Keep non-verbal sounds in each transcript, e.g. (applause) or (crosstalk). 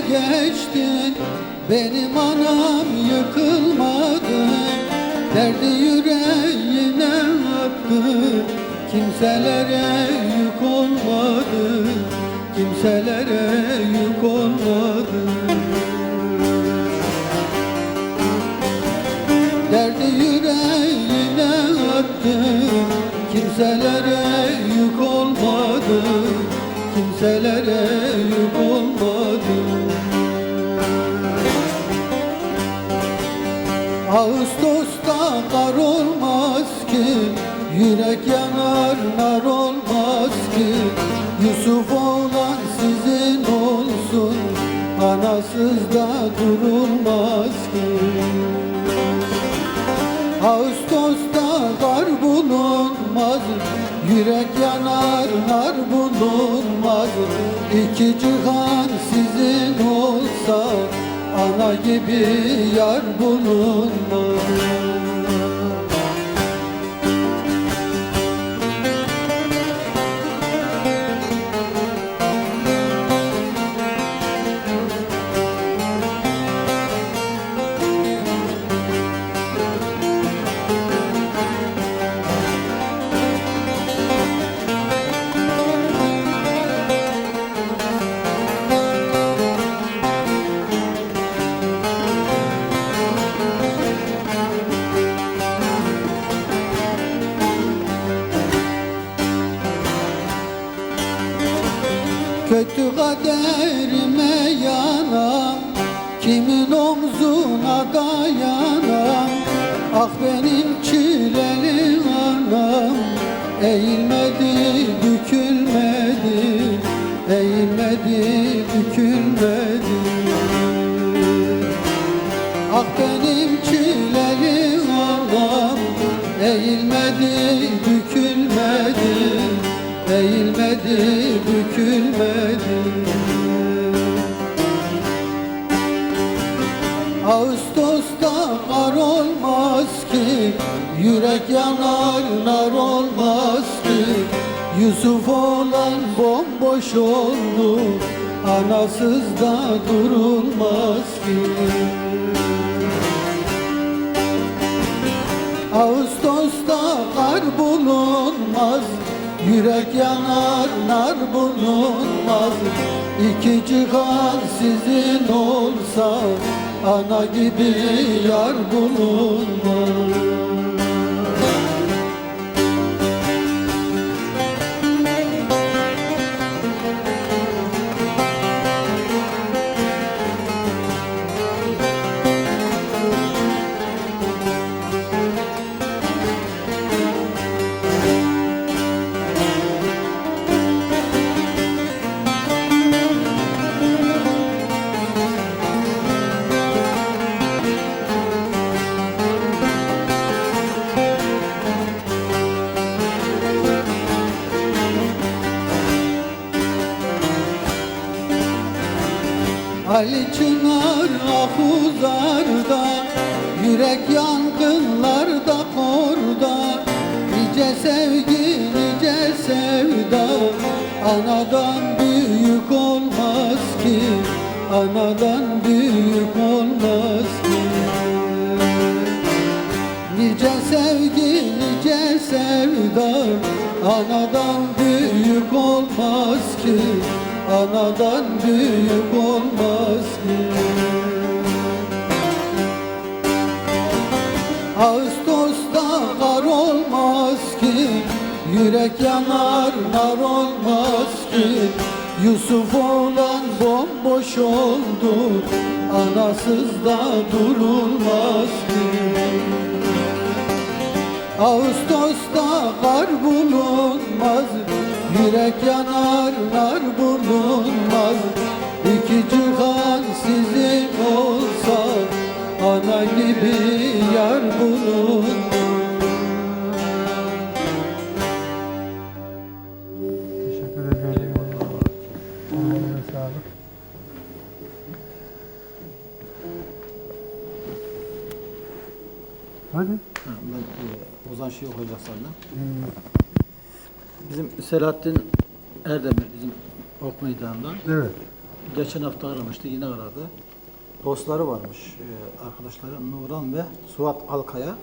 geçtin. Benim anam yıkılmadı. Derdi yüreğine attı Kimselere yük olmadı. Kimselere yük olmadı. Derdi yüreğine attı Kimselere yük olmadı Kimselere yük olmadı. Ağustos'ta kar olmaz ki Yürek yanar nar olmaz ki. Yusuf olan sizin olsun Anasız da durulmaz ki. Ağustos'ta kar bulunmaz Yürek yanar nar bulunmaz İki cihan sizin olsa Ana gibi yar bulunmaz Ağustos'ta kar olmaz ki Yürek yanar nar olmaz ki. Yusuf olan bomboş oldu Anasız da durulmaz ki. Ağustos'ta kar bulunmaz Yürek yanar nar bulunmaz. İki cihan sizin olsa Ana gibi yar bulunmaz sevda. Anadan büyük olmaz ki Anadan büyük olmaz ki. Ağustos'ta kar olmaz ki Yürek yanar nar olmaz ki. Yusuf olan bomboş oldu Anasız da durulmaz ki Ağustos'ta kar bulunmaz Yürek yanar nar bulunmaz. İki cihan sizin olsa Ana gibi yar bulunmaz şey okuyacak senden. Hmm, Bizim Selahattin Erdemir bizim ok meydanından. Evet. geçen hafta aramıştı, yine aradı. Dostları varmış, e, arkadaşları Nuran ve Suat Alkaya.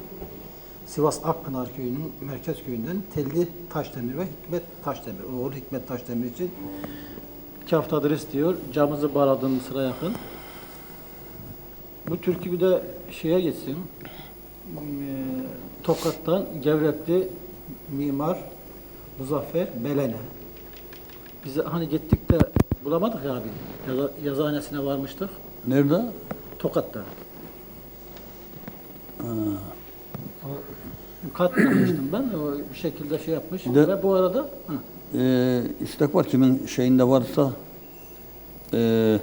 Sivas Akpınar Köyü'nün merkez köyünden Telli Taşdemir ve Hikmet Taşdemir. Oğlu Hikmet Taşdemir için iki haftadır istiyor. Camımızı bağladığım sıra yakın. Bu türkü bir de şeye geçsin. E, Tokat'tan Gevrekli mimar Muzaffer Belene. Biz hani gittik de bulamadık ya abi. Yaza, yazıhanesine varmıştık. Nerede? Tokat'ta. Kat yapmıştım ben. O bir şekilde şey yapmış. Bir de- Ve bu arada hı, Ee, istek var kimin şeyinde varsa ee,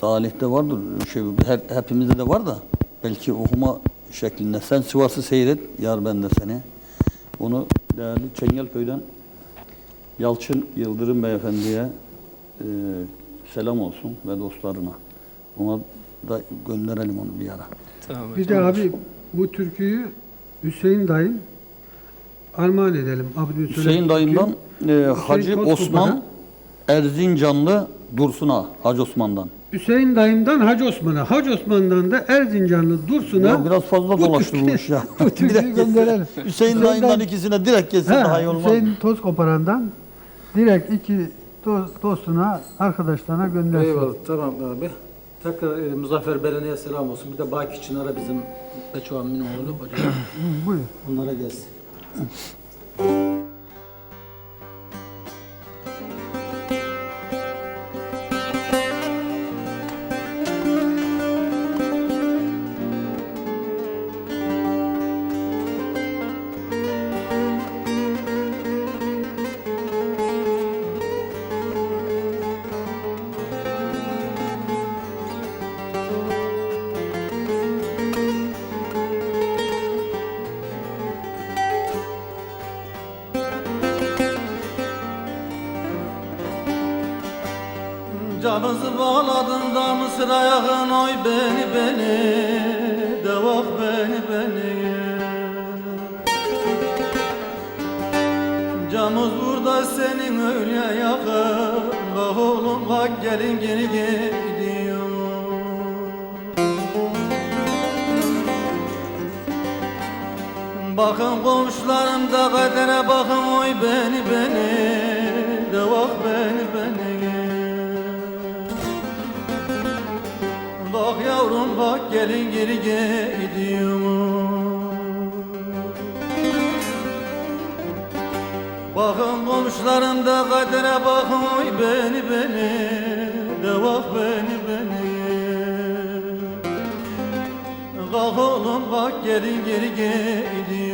Salih'te vardır. Şey, hep, hepimizde de var da belki okuma şeklinde. Sen Sivas'ı seyret, yar ben de seni. Onu değerli Çengelköy'den Yalçın Yıldırım Beyefendi'ye ee, selam olsun ve dostlarına. Ona da gönderelim onu bir ara. Bir de abi bu türküyü Hüseyin dayım armağan edelim. Abdülselam Hüseyin dayımdan e, Hacı. Osman Erzincanlı Dursun'a Hacı Osman'dan. Hüseyin dayımdan Hacı Osman'a, Hacı Osman'dan da Erzincanlı Dursun'a Ya biraz fazla bu dolaştı bu türkü- (laughs) iş ya. bu türküyü (laughs) gönderelim. Hüseyin dayımdan dayım- ikisine direkt geçse He, daha iyi olmaz. Hüseyin toz koparandan direkt iki do- dostuna, arkadaşlarına göndersin. Eyvallah tamam abi. Tekrar e, Muzaffer Belene'ye selam olsun. Bir de Baki Çınar'a bizim Beço Ammin oğlu hocam. Buyur. Onlara gelsin. Mısır ayağın oy beni beni. Devak beni beni. Camız burada senin öyle yakın. Kalk oğlum kalk gelin geri gidiyor. Bakın komşularım da kadere bakın oy beni beni bak gelin geri gidiyor Bakın komşularım da kadere bakın oy beni beni Devak beni beni. Kalk oğlum kalk gelin geri gidiyor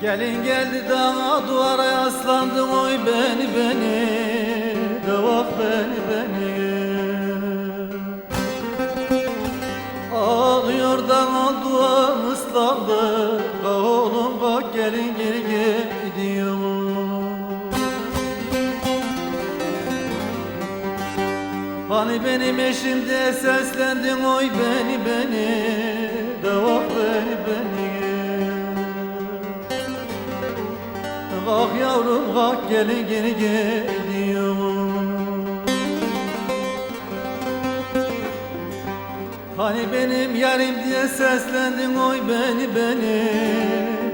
Gelin geldi daha duvara yaslandım oy beni beni. Devak beni beni. Ağlıyor da duam ıslandı. Kalk oğlum kalk gelin geri gidiyor Hani benim eşim diye seslendin oy beni beni Kalk yavrum kalk gelin geri gidiyor Hani benim yarim diye seslendin oy beni beni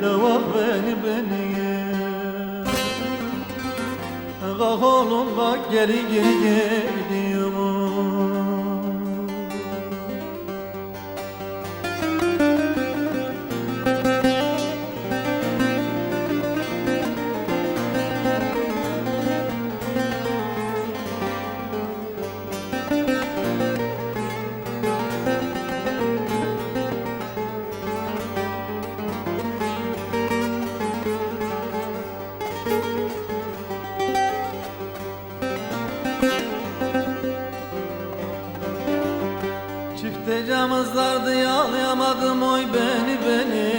Devak beni beni. Kalk oğlum kalk gelin geri gidiyor Tecavüzlerdi yağlayamadım oy beni beni.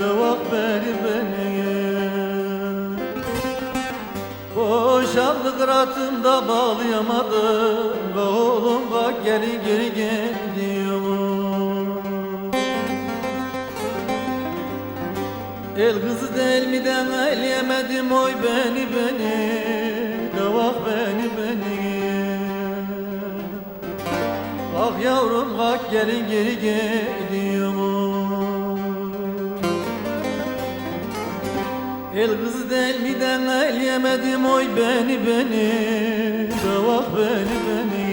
Devak beni beni. Boşaldı kıratımda bağlayamadım. Ve oğlum bak geri geri gidiyorum El kızı değil miden eleyemedim oy beni beni yavrum bak gelin geri gidiyorum El kızı değil miden eleyemedim oy beni beni Devak beni beni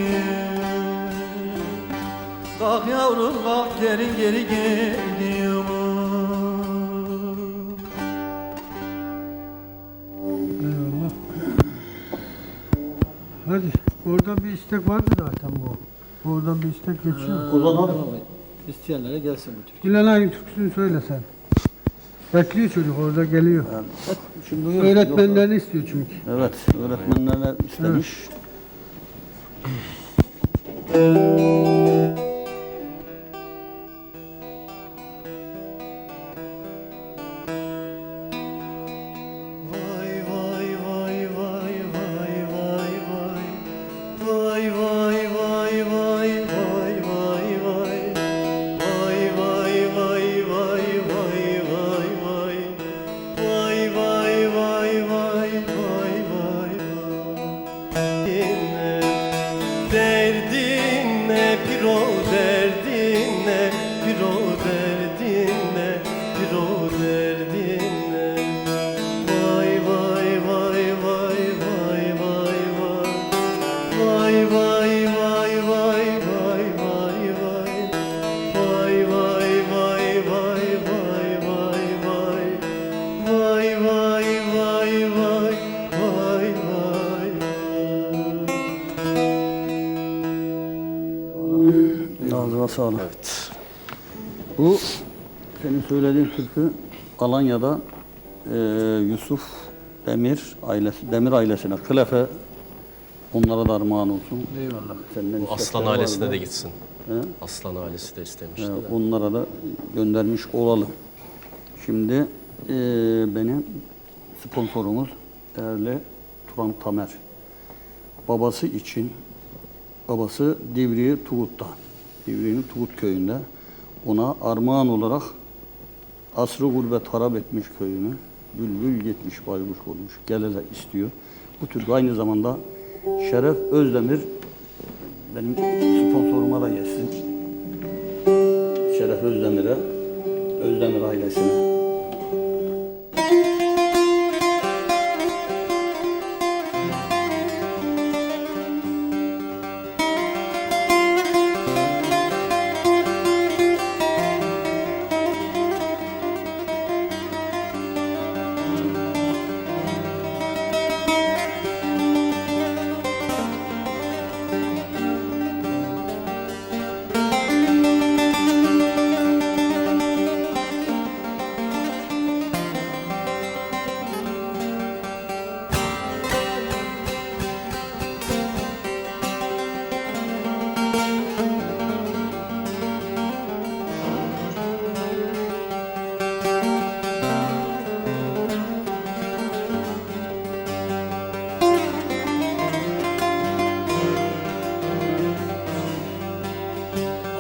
Kalk yavrum kalk gelin geri gidiyorum. Hadi. Orada bir istek vardı zaten bu. Oradan bir istek geçiyor. Kurban abi. İsteyenlere gelsin bu Türk. Gülenay'ın türküsünü söyle sen. Bekliyor çocuk orada geliyor. Yani, şimdi buyur. Öğretmenlerini istiyor çünkü. Evet, öğretmenlerine istemiş. Vay Ağzına sağlık. Bu senin söylediğin türkü Alanya'da e, Yusuf Demir ailesi, Demir ailesine, Kılefe onlara da armağan olsun. Eyvallah. Senden Bu Aslan ailesine vardı. de gitsin. He? Aslan ailesi de istemişti. E, de. onlara da göndermiş olalım. Şimdi e, benim sponsorumuz değerli Turan Tamer. Babası için, babası Divriği Tuğut'ta, Divriği'nin Tuğut köyünde. Ona armağan olarak asrı gurbet harap etmiş köyünü, bülbül gitmiş baykuş olmuş, gelele istiyor. Bu Türk aynı zamanda Şeref Özdemir benim sponsoruma da gelsin. Şeref Özdemir'e, Özdemir ailesine.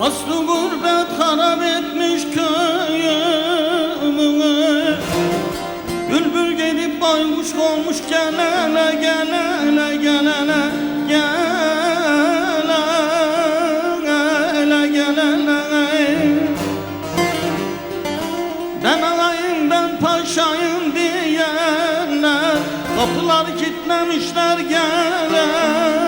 Aslı gurbet harap etmiş köyümü Bülbül gelip baykuş olmuş gelele gelele gelele gelele gelele Ben alayım ben paşayım diyenler Kapıları kilitlemişler gele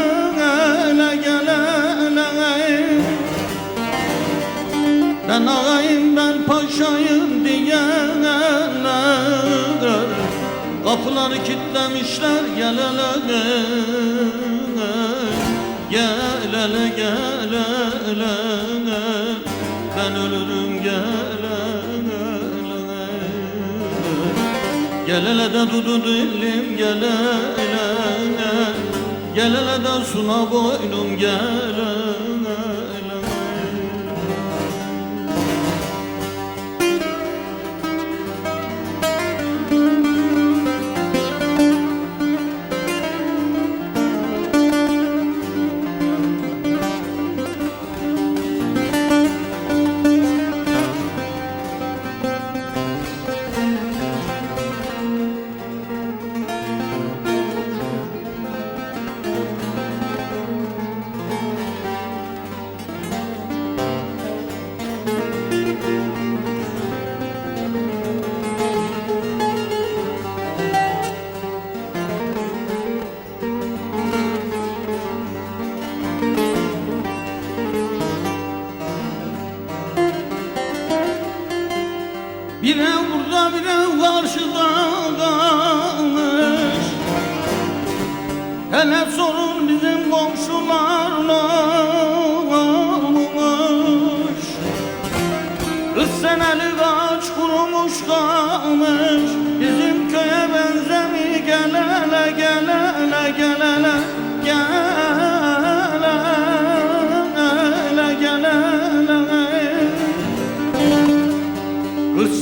Kapıları kilitlemişler gel hele Gel hele gel hele Ben ölürüm gel hele Gel. Hele de dudu dilim gel hele Gel. Hele de suna boynum gel hele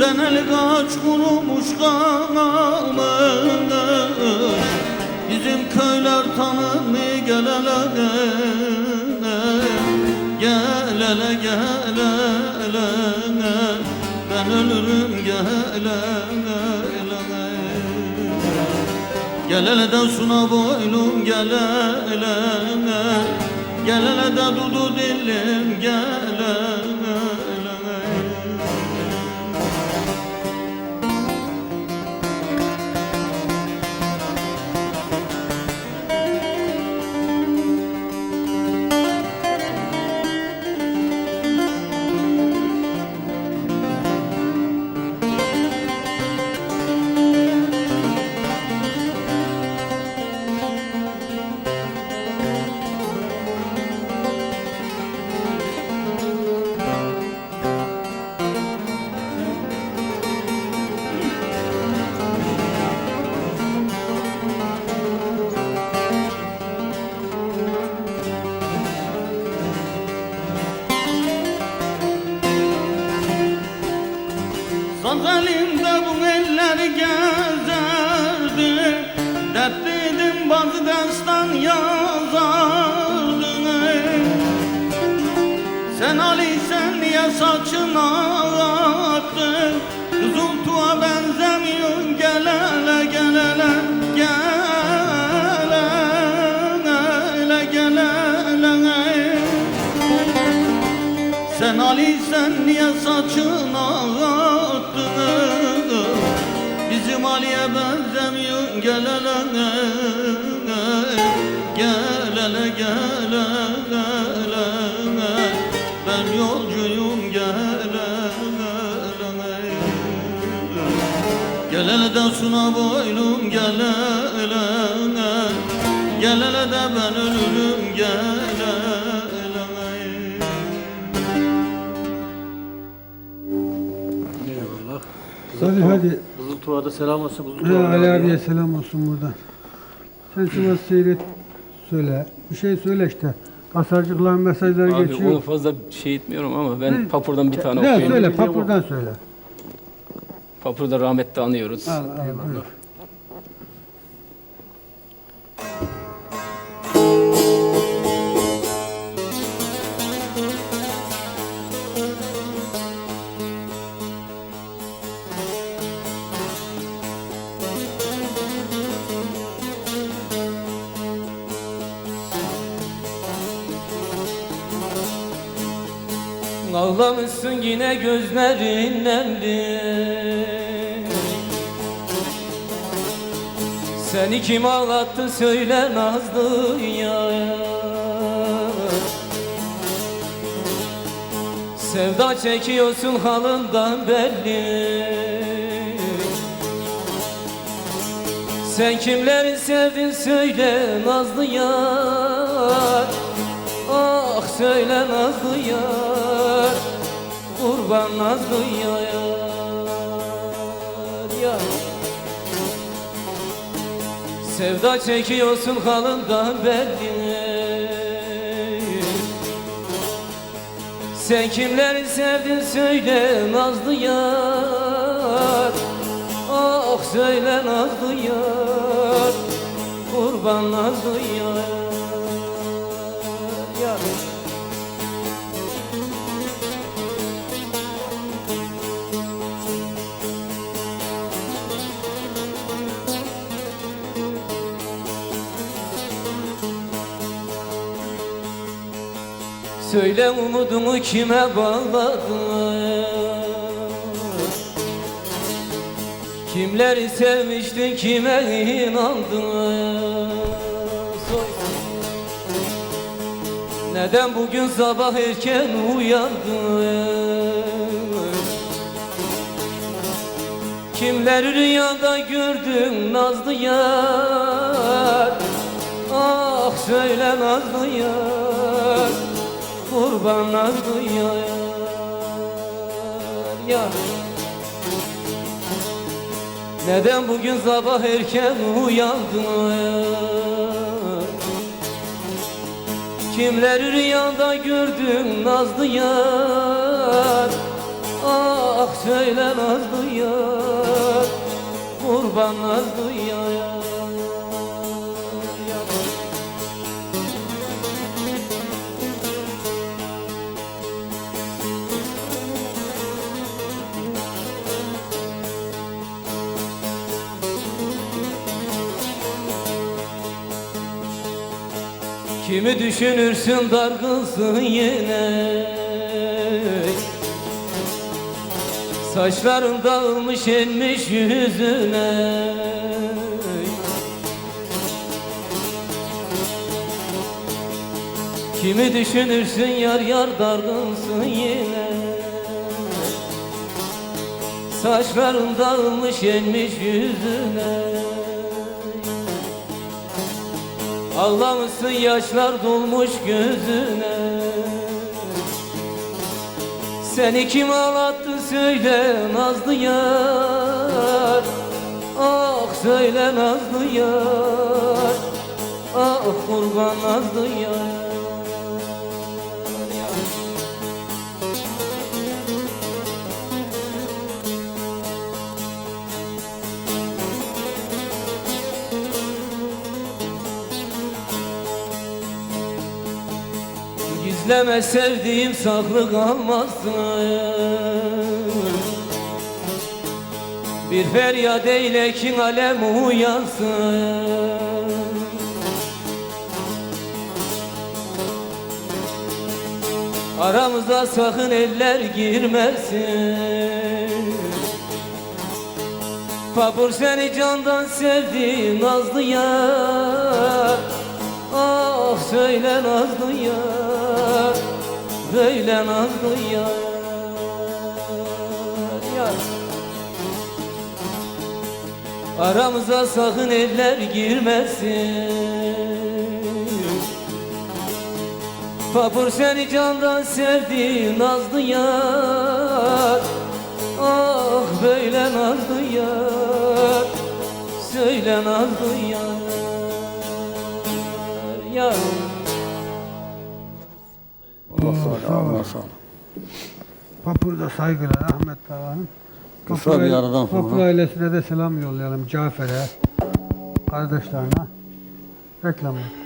Kırk seneli kaç kurumuş kalmış Bizim köyler tanır mı gel hele Gel hele gel hele Ben ölürüm gel hele Gel hele de suna boylum gel hele Gel hele de dudu dilim gel Sen Ali sen niye saçını attın Kızıltuğa benzemiyorsun gel hele gel hele sen Ali sen niye saçını attın Bizim Ali'ye benzemiyor gel hele Gel gel de suna boylum gel hele Gel hele de ben ölürüm gel. Hadi hadi. Buzultuğ'a da selam olsun. He, Buzultuğ'a Ali abiye selam olsun buradan. Sen Sivas Seyret söyle. Bir şey söyle işte. Kasarcıkların mesajları Abi onu geçiyor. fazla şey etmiyorum ama ben Ne? Papur'dan bir tane Ne okuyayım. söyle papurdan söyle. Papur'da rahmetli anıyoruz. Al, al, Ağlamışsın yine gözlerin nemli Seni kim ağlattı söyle nazlı yar Sevda çekiyorsun halından belli. Sen kimleri sevdin söyle nazlı yar Ah söyle nazlı yar Kurban nazlı yar yar Sevda çekiyorsun halından belli. Sen kimleri sevdin söyle nazlı yar Ah söyle nazlı yar Kurban nazlı yar Söyle umudunu kime bağladın? Kimleri sevmiştin kime inandın. Neden bugün sabah erken uyandın? Kimler rüyada gördün nazlı yar? Ah söyle nazlı yar Kurban nazlı yar. Yar Neden bugün sabah erken uyandın? Kimler rüyada gördün nazlı yar? Ah söyle nazlı yar. Kurban nazlı yar Kimi düşünürsün dargınsın yine? Saçların dağılmış inmiş yüzüne. Kimi düşünürsün yar yar dargınsın yine? Saçların dağılmış inmiş yüzüne Ağlamışsın yaşlar dolmuş gözüne. Seni kim ağlattı söyle nazlı yar. Ah söyle nazlı yar. Ah kurban nazlı yar Gizleme sevdiğim saklı kalmasın. Bir feryat eyle ki alem uyansın. Aramıza sakın eller girmesin. Papur seni candan sevdi nazlı yar Ah söyle nazlı yar Böyle nazlı yar Yar. Aramıza sakın eller girmesin. Papur seni candan sevdi nazlı yar. Ah böyle nazlı yar. Söyle nazlı yar. Yar Allah sağ Allah sağ ol. Papur'da saygılar Ahmet Dağ'ın. Kısa bir aradan sonra. Papur ailesine de selam yollayalım. Cafer'e, kardeşlerine. Reklamlar.